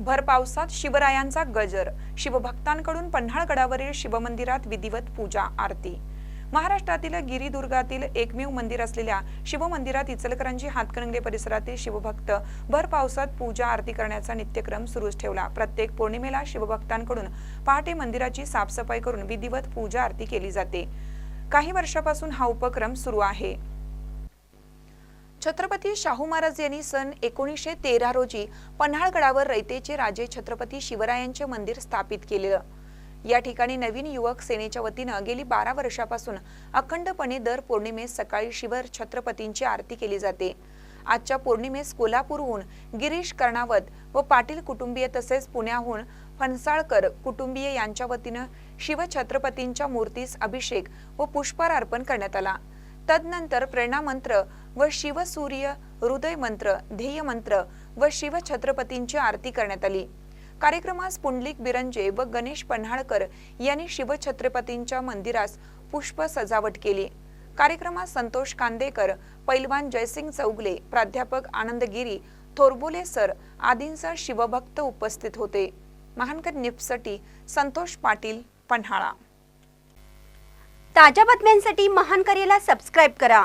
भर पावसात शिवरायांचा गजर. शिवभक्तांकडून पन्हाळगडावरील शिवमंदिरात विधिवत पूजा आरती. महाराष्ट्रातील गिरिदुर्गातील एकमेव मंदिर असलेल्या शिवमंदिरात इचलकरंजी हातकणंगले परिसरातील शिवभक्त भर पावसात पूजा आरती करण्याचा नित्यक्रम सुरूच ठेवला. प्रत्येक पौर्णिमेला शिवभक्तांकडून पहाटे मंदिराची साफसफाई करून विधिवत पूजा आरती केली जाते. काही वर्षापासून हा उपक्रम सुरू आहे. छत्रपती शाहू महाराज यांनी सन एकोणीसशे तेरा रोजी पन्हाळगडावर रयतेचे राजे छत्रपती शिवरायांचे मंदिर स्थापित केलेलं. या ठिकाणी नवीन युवक सेनेच्या वतीनं गेली बारा वर्षापासून अखंडपणे दर पौर्णिमेस सकाळी शिवर छत्रपतींची आरती केली जाते. आजच्या पौर्णिमेस कोल्हापूरहून गिरीश कर्णावत व पाटील कुटुंबीय तसेच पुण्याहून फणसाळकर कुटुंबीय यांच्या वतीनं शिवछत्रपतींच्या मूर्तीस अभिषेक व पुष्पहार अर्पण करण्यात आला. तदनंतर प्रेरणा मंत्र व शिवसूर्य हृदय मंत्र ध्येय मंत्र व शिवछत्रपतींची आरती करण्यात आली. कार्यक्रमास पुंडलिक बिरंजे व गणेश पन्हाळकर यांनी शिवछत्रपतींच्या मंदिरास पुष्प सजावट केली. कार्यक्रमात संतोष कांदेकर पैलवान जयसिंग चौगले प्राध्यापक आनंदगिरी थोरबोले सर आदींसह शिवभक्त उपस्थित होते. महानकर निप्सटी संतोष पाटील पन्हाळा. ताज्या बातम्यांसाठी महानकरेला सबस्क्राईब करा.